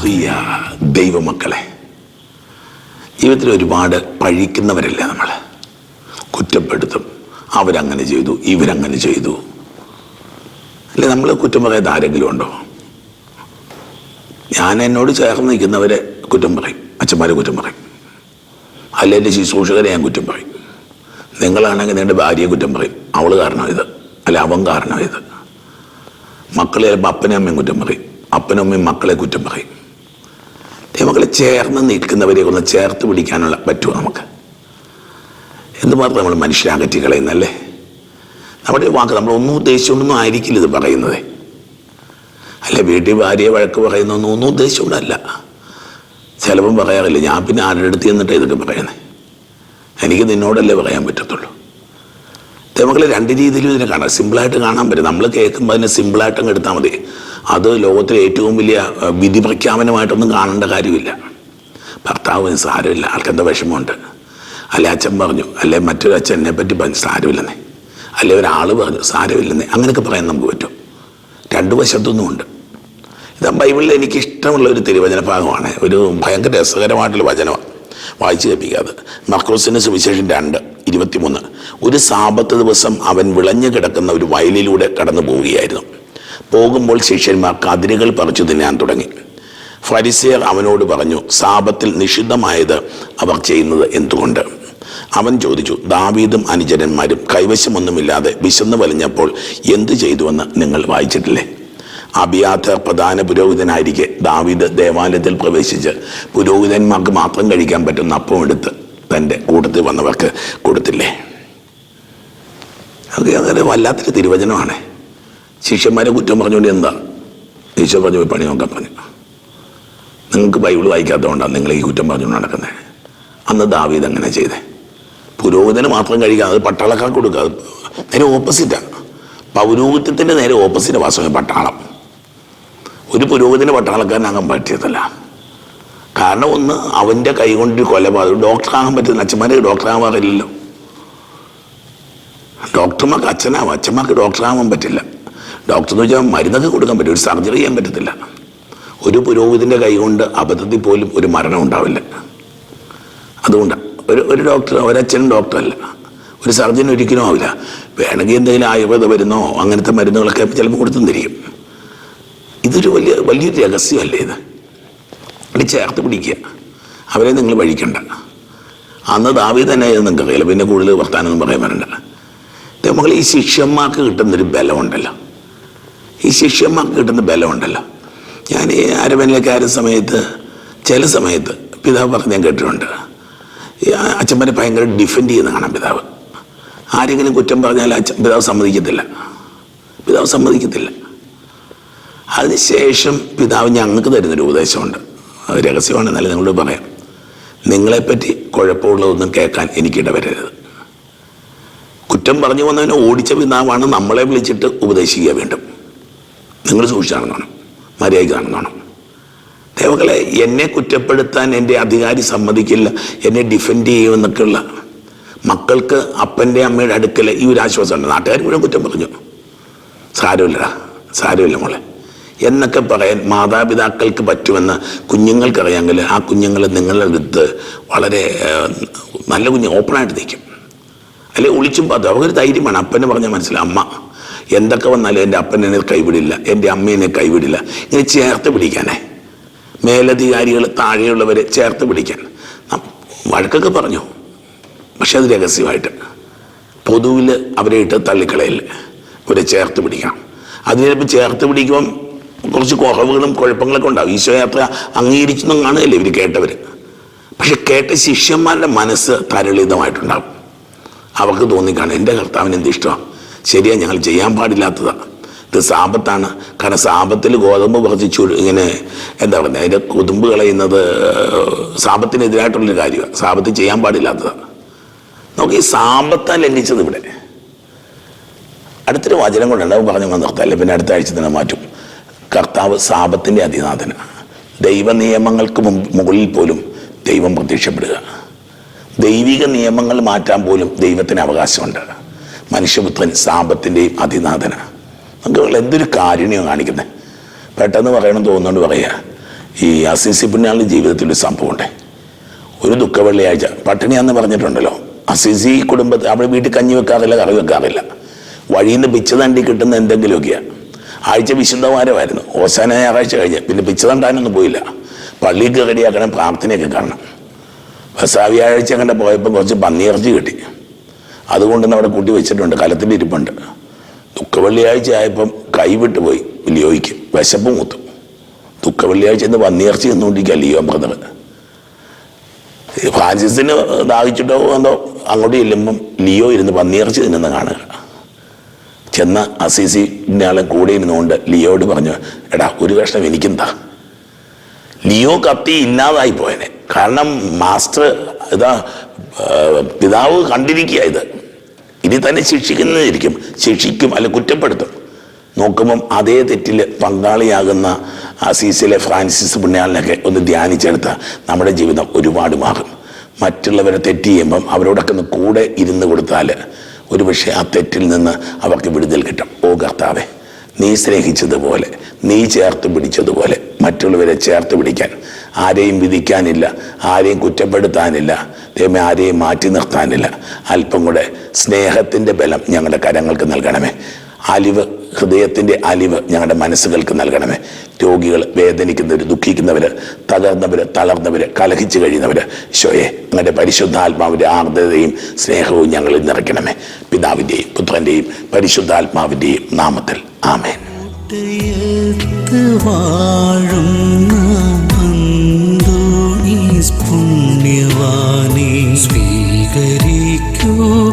പ്രിയ ദൈവമക്കളെ ജീവിതത്തിൽ ഒരുപാട് പഴിക്കുന്നവരല്ല നമ്മൾ കുറ്റപ്പെടുത്തും. അവരങ്ങനെ ചെയ്തു ഇവരങ്ങനെ ചെയ്തു. അല്ലെ നമ്മൾ കുറ്റം പറയാത്ത ആരെങ്കിലും ഉണ്ടോ? ഞാൻ എന്നോട് ചേർന്ന് നിൽക്കുന്നവരെ കുറ്റം പറയും. അച്ഛന്മാരെ കുറ്റം പറയും. അല്ല എന്റെ ശുശ്രൂഷകരെ ഞാൻ കുറ്റം പറയും. നിങ്ങളാണെങ്കിൽ നിങ്ങളുടെ ഭാര്യയെ കുറ്റം പറയും. അവൾ കാരണം ഇത്. അല്ല അവൻ കാരണം ഇത്. മക്കളെ ചിലപ്പോൾ അപ്പനും അമ്മയും കുറ്റം പറയും. അപ്പനും അമ്മയും മക്കളെ കുറ്റം പറയും. ദൈവമക്കളെ ചേർന്ന് നിൽക്കുന്നവരെ ഒന്ന് ചേർത്ത് പിടിക്കാനുള്ള പറ്റുമോ നമുക്ക്? എന്തുമാത്രം നമ്മൾ മനുഷ്യരകറ്റി കളയുന്നല്ലേ നമ്മുടെ വാക്ക് നമ്മൾ ഒന്നും ഉദ്ദേശിച്ചുകൊണ്ടൊന്നും ആയിരിക്കില്ല ഇത് പറയുന്നത്. അല്ല വീട്ടിൽ ഭാര്യയെ വഴക്ക് പറയുന്നൊന്നും ഒന്നും ഉദ്ദേശിച്ചുകൊണ്ടല്ല ചിലപ്പം പറയാറില്ല ഞാൻ പിന്നെ ആരുടെ അടുത്ത് ചെന്നിട്ട് ഇതൊക്കെ പറയുന്നത് എനിക്ക് നിന്നോടല്ലേ പറയാൻ പറ്റത്തുള്ളൂ. നമുക്ക് രണ്ട് രീതിയിലും ഇതിനെ കാണാം. സിമ്പിളായിട്ട് കാണാൻ പറ്റും. നമ്മൾ കേൾക്കുമ്പോൾ അതിനെ സിമ്പിളായിട്ട് അങ്ങ് എടുത്താൽ മതി. അത് ലോകത്തിലെ ഏറ്റവും വലിയ വിധി പ്രഖ്യാപനമായിട്ടൊന്നും കാണേണ്ട കാര്യമില്ല. ഭർത്താവ് സാരമില്ല ആൾക്കെന്താ വിഷമമുണ്ട്. അല്ലെ അച്ഛൻ പറഞ്ഞു. അല്ലെ മറ്റൊരു അച്ഛൻ എന്നെ പറ്റി പറഞ്ഞു സാരമില്ലെന്നേ. അല്ലെ ഒരാൾ പറഞ്ഞു. സാരമില്ലെന്നേ. അങ്ങനെയൊക്കെ പറയാൻ നമുക്ക് പറ്റും. രണ്ട് വശത്തൊന്നുമുണ്ട് ഇത് ബൈബിളിൽ എനിക്ക് ഇഷ്ടമുള്ള ഒരു തിരുവചന ഭാഗമാണ്. ഒരു ഭയങ്കര രസകരമായിട്ടുള്ള വചനമാണ്. വായിച്ചു കേൾപ്പിക്കാതെ. മർക്കോസിന്റെ സുവിശേഷം രണ്ട്. ഇരുപത്തിമൂന്ന്. ഒരു സാപത്ത് ദിവസം അവൻ വിളഞ്ഞു കിടക്കുന്ന ഒരു വയലിലൂടെ കടന്നു പോവുകയായിരുന്നു. പോകുമ്പോൾ ശിഷ്യന്മാർ കതിരുകൾ പറിച്ചു തിന്നാൻ തുടങ്ങി. ഫരിസേർ അവനോട് പറഞ്ഞു സാപത്തിൽ നിഷിദ്ധമായത് അവർ ചെയ്യുന്നത് എന്തുകൊണ്ട്? അവൻ ചോദിച്ചു ദാവീദും അനുജനന്മാരും കൈവശമൊന്നുമില്ലാതെ വിശന്ന് വലിഞ്ഞപ്പോൾ എന്തു ചെയ്തുവെന്ന് നിങ്ങൾ വായിച്ചിട്ടില്ലേ? അബിയാത്ത പ്രധാന പുരോഹിതനായിരിക്കെ ദാവീദ് ദേവാലയത്തിൽ പ്രവേശിച്ച് പുരോഹിതന്മാർക്ക് മാത്രം കഴിക്കാൻ പറ്റുന്ന അപ്പം എടുത്ത് തന്റെ കൂട്ടത്തിൽ വന്നവർക്ക് കൊടുത്തില്ലേ? അത് അങ്ങനെ വല്ലാത്തൊരു തിരുവചനമാണ്. ശിഷ്യന്മാരെ കുറ്റം പറഞ്ഞുകൊണ്ട് എന്താ? ഈശോ പറഞ്ഞു പോയി പണി നോക്കാൻ പറഞ്ഞു. നിങ്ങൾക്ക് ബൈബിൾ വായിക്കാത്തതുകൊണ്ടാണ് നിങ്ങൾ ഈ കുറ്റം പറഞ്ഞുകൊണ്ട് നടക്കുന്നത്. അന്ന് ദാവീദ് അങ്ങനെ ചെയ്തേ. പുരോഹിതന് മാത്രം കഴിക്കാം അത് പട്ടാളക്കാർ കൊടുക്കുക. അത് നേരെ ഓപ്പോസിറ്റാണ് പൗരോഹിത്യത്തിന്റെ നേരെ ഓപ്പോസിറ്റ് വാസന പട്ടാളം. ഒരു പുരോഹിതന് പട്ടാളക്കാരനാകാൻ പറ്റിയതല്ല. കാരണം ഒന്ന് അവന്റെ കൈ കൊണ്ട് കൊലപാതകം ഡോക്ടറാകാൻ പറ്റുന്ന അച്ഛന്മാർക്ക് ഡോക്ടറാകാൻ പാടില്ലല്ലോ ഡോക്ടർമാർക്ക് അച്ഛനാവും. അച്ഛന്മാർക്ക് ഡോക്ടറാകാൻ പറ്റില്ല. ഡോക്ടർ എന്ന് വെച്ചാൽ മരുന്നൊക്കെ കൊടുക്കാൻ പറ്റും. ഒരു സർജറി ചെയ്യാൻ പറ്റത്തില്ല. ഒരു പുരോഹിതന്റെ കൈകൊണ്ട് അബദ്ധത്തിൽ പോലും ഒരു മരണം ഉണ്ടാവില്ല. അതുകൊണ്ട് ഒരു ഒരു ഡോക്ടർ ഒരച്ഛനും ഡോക്ടറല്ല. ഒരു സർജൻ ഒരിക്കലും ആവില്ല. വേണമെങ്കിൽ എന്തെങ്കിലും ആയുർവേദ മരുന്നോ അങ്ങനത്തെ മരുന്നുകളൊക്കെ ചിലപ്പോൾ കൊടുത്തും തരും ഇതൊരു വലിയ വലിയൊരു രഹസ്യമല്ലേ ഇത്? ഇത് ചേർത്ത് പിടിക്കുക. അവരെ നിങ്ങൾ വഴിക്കണ്ട. അന്ന് ദാവി തന്നെ നിങ്ങൾക്ക് അറിയില്ല പിന്നെ കൂടുതൽ വർത്താനൊന്നും പറയാൻ വരണ്ട നമ്മൾ ഈ ശിഷ്യന്മാർക്ക് കിട്ടുന്നൊരു ബലമുണ്ടല്ലോ. ഈ ശിഷ്യന്മാർക്ക് കിട്ടുന്ന ബലമുണ്ടല്ലോ. ഞാൻ ഈ അരവനിലൊക്കെ ആയ സമയത്ത് ചില സമയത്ത് പിതാവ് പറഞ്ഞ് ഞാൻ കേട്ടിട്ടുണ്ട്. ഈ അച്ഛന്മാരെ ഭയങ്കര ഡിഫെൻഡ് ചെയ്യുന്ന കാണാം പിതാവ്. ആരെങ്കിലും കുറ്റം പറഞ്ഞാൽ അച്ഛൻ പിതാവ് സമ്മതിക്കത്തില്ല. പിതാവ് സമ്മതിക്കത്തില്ല. അതിനുശേഷം പിതാവ് ഞങ്ങൾക്ക് തരുന്നൊരു ഉപദേശമുണ്ട്. അത് രഹസ്യമാണ് എന്നാലും നിങ്ങളോട് പറയാം. നിങ്ങളെപ്പറ്റി കുഴപ്പമുള്ളതൊന്നും കേൾക്കാൻ എനിക്കിട വരരുത് കുറ്റം പറഞ്ഞു വന്നവനെ ഓടിച്ച പിതാവാണ് നമ്മളെ വിളിച്ചിട്ട് ഉപദേശിക്കുക വീണ്ടും. നിങ്ങൾ സൂക്ഷിച്ചാണെന്നാണ് മര്യാദയ്ക്ക് മര്യാദക്കാണെന്നോണം ദേവകളെ എന്നെ കുറ്റപ്പെടുത്താൻ എന്റെ അധികാരി സമ്മതിക്കില്ല എന്നെ ഡിഫെൻഡ് ചെയ്യുമെന്നൊക്കെയുള്ള മക്കൾക്ക് അപ്പന്റെ അമ്മയുടെ അടുക്കൽ ഈ ഒരു ആശ്വാസമുണ്ട്. നാട്ടുകാർ മുഴുവൻ കുറ്റം പറഞ്ഞു. സാരമില്ലടാ സാരമില്ല മോളെ. എന്നൊക്കെ പറയാൻ മാതാപിതാക്കൾക്ക് പറ്റുമെന്ന് കുഞ്ഞുങ്ങൾക്കറിയാമെങ്കിൽ ആ കുഞ്ഞുങ്ങൾ നിങ്ങളുടെ അടുത്ത് വളരെ നല്ല കുഞ്ഞ് ഓപ്പണായിട്ട് നിൽക്കും. അല്ലെ ഒളിച്ചും പാത്തും അവർക്കൊരു ധൈര്യമാണ്. അപ്പനെ പറഞ്ഞാൽ മനസ്സിലായി അമ്മ എന്തൊക്കെ വന്നാലും എന്റെ അപ്പൻ എന്നെ കൈവിടില്ല എന്റെ അമ്മ എന്നെ കൈവിടില്ല. ഇങ്ങനെ ചേർത്ത് പിടിക്കാനേ. മേലധികാരികൾ താഴെയുള്ളവരെ ചേർത്ത് പിടിക്കാൻ. വഴക്കൊക്കെ പറഞ്ഞു. പക്ഷെ അത് രഹസ്യമായിട്ട്. പൊതുവിൽ അവരെ ഇട്ട് തള്ളിക്കളയില്ല ഇവരെ ചേർത്ത് പിടിക്കണം. അതിനിപ്പോൾ ചേർത്ത് പിടിക്കുമ്പം കുറച്ച് കുറവുകളും കുഴപ്പങ്ങളൊക്കെ ഉണ്ടാവും. ഈശോയാത്ര അംഗീകരിച്ചെന്നും കാണുകയല്ലേ ഇവർ കേട്ടവർ പക്ഷെ കേട്ട ശിഷ്യന്മാരുടെ മനസ്സ് തരളിതമായിട്ടുണ്ടാവും. അവർക്ക് തോന്നിക്കാണ് എന്റെ കർത്താവിന് എന്ത് ഇഷ്ടമാണ്? ശരിയാ ഞങ്ങൾ ചെയ്യാൻ പാടില്ലാത്തതാണ് ഇത് സാപത്താണ് കാരണം സാപത്തിൽ ഗോതമ്പ് പറിച്ച് ഇങ്ങനെ എന്താ പറയുക അതിന്റെ കൊതുമ്പ് കളയുന്നത് സാപത്തിനെതിരായിട്ടുള്ളൊരു കാര്യമാണ്. സാപത്ത് ചെയ്യാൻ പാടില്ലാത്തതാണ് നമുക്ക് ഈ സാമ്പത്താ ലംഘിച്ചത് ഇവിടെ. അടുത്തൊരു വചനം കൊണ്ടുണ്ടാവും പറഞ്ഞു നിർത്താം. പിന്നെ അടുത്ത ആഴ്ച തന്നെ മാറ്റും. കർത്താവ് സാപത്തിന്റെ അതിനാഥനാണ് ദൈവ നിയമങ്ങൾക്ക് മുകളിൽ പോലും ദൈവം പ്രത്യക്ഷപ്പെടുക. ദൈവിക നിയമങ്ങൾ മാറ്റാൻ പോലും ദൈവത്തിന് അവകാശമുണ്ട്. മനുഷ്യപുത്രൻ സാപത്തിന്റെയും അതിനാഥനാണ് നമുക്ക് എന്തൊരു കാരുണ്യം കാണിക്കുന്നത് പെട്ടെന്ന് പറയണം തോന്നുന്നുണ്ട് പറയുക ഈ അസിസി പുണ്യാളിന്റെ ജീവിതത്തിൽ ഒരു സംഭവമുണ്ട്. ഒരു ദുഃഖ വെള്ളിയാഴ്ച പട്ടിണിയാന്ന് പറഞ്ഞിട്ടുണ്ടല്ലോ. അസിസി കുടുംബത്തിൽ അവിടെ വീട്ടിൽ കഞ്ഞി വെക്കാറില്ല കറി വെക്കാറില്ല. വഴിയിൽ നിന്ന് പിച്ച തണ്ടി കിട്ടുന്ന എന്തെങ്കിലുമൊക്കെയാണ് ആഴ്ച വിശുദ്ധവാരമായിരുന്നു. ഓശാന ഞായറാഴ്ച കഴിഞ്ഞ്. പിന്നെ പിച്ച തണ്ടാനൊന്നും പോയില്ല. പള്ളിയിൽ കയറിയാക്കണം പ്രാർത്ഥനയൊക്കെ കാണണം. വ്യാഴാഴ്ച അങ്ങനെ പോയപ്പോൾ കുറച്ച് പന്നിയിറച്ചി കിട്ടി. അതുകൊണ്ട് അവിടെ കൂട്ടി വെച്ചിട്ടുണ്ട്. കലത്തിന്റെ ഇരിപ്പുണ്ട്. ദുഃഖ വെള്ളിയാഴ്ച ആയപ്പം കൈവിട്ട് പോയി. ലിയോയ്ക്ക് വിശപ്പ് മൂത്തു. ദുഃഖ വെള്ളിയാഴ്ച ഇന്ന് പന്നിയിറച്ചി എന്നുകൊണ്ടിരിക്കുക ലിയോ ബ്രദർ ഫ്രാൻസിസിന് ദാഹിച്ചിട്ടോ എന്തോ അങ്ങോട്ട് ചെല്ലുമ്പം ലിയോ ഇരുന്ന് പന്നിയിറച്ചി തിന്നുന്ന കാണുക. ചെന്ന അസീസിന്റെ ഇന്നയാളെ കൂടെ ഇരുന്നുകൊണ്ട് ലിയോയോട് പറഞ്ഞു എടാ ഒരു കഷ്ണം എനിക്കെന്താ? ലിയോ കത്തി ഇല്ലാതായി പോയനെ. കാരണം മാസ്റ്റർ ഇതാ പിതാവ് കണ്ടിരിക്കുക ഇത്. ഇനി തന്നെ ശിക്ഷിക്കുന്നതായിരിക്കും. ശിക്ഷിക്കും അല്ല കുറ്റപ്പെടുത്തും. നോക്കുമ്പം അതേ തെറ്റിൽ പങ്കാളിയാകുന്ന അസീസിലെ ഫ്രാൻസിസ് പുണ്യാളിനൊക്കെ ഒന്ന് ധ്യാനിച്ചെടുത്ത നമ്മുടെ ജീവിതം ഒരുപാട് മാറും. മറ്റുള്ളവരെ തെറ്റ് ചെയ്യുമ്പം അവരോടൊക്കെ ഒന്ന് കൂടെ ഇരുന്ന് കൊടുത്താൽ ഒരുപക്ഷെ ആ തെറ്റിൽ നിന്ന് അവർക്ക് വിടുതൽ കിട്ടും. ഓ കർത്താവെ നീ സ്നേഹിച്ചതുപോലെ നീ ചേർത്ത് പിടിച്ചതുപോലെ മറ്റുള്ളവരെ ചേർത്ത് പിടിക്കാൻ. ആരെയും വിധിക്കാനില്ല ആരെയും കുറ്റപ്പെടുത്താനില്ല ദൈവമേ ആരെയും മാറ്റി നിർത്താനില്ല. അല്പം കൂടെ സ്നേഹത്തിന്റെ ബലം ഞങ്ങളുടെ കരങ്ങൾക്ക് നൽകണമേ. അലിവ് ഹൃദയത്തിന്റെ അലിവ് ഞങ്ങളുടെ മനസ്സുകൾക്ക് നൽകണമേ. രോഗികൾ വേദനിക്കുന്നവർ ദുഃഖിക്കുന്നവർ തകർന്നവർ തളർന്നവർ കലഹിച്ചു കഴിയുന്നവർ ഈശോയെ ഞങ്ങളുടെ പരിശുദ്ധാത്മാവിന്റെ ആർദ്രതയും സ്നേഹവും ഞങ്ങളിൽ നിറയ്ക്കണമേ. പിതാവിന്റെയും പുത്രന്റെയും പരിശുദ്ധാത്മാവിന്റെയും നാമത്തിൽ. ആമേൻ. പുണ്യവാനെ സ്വീകരിക്കൂ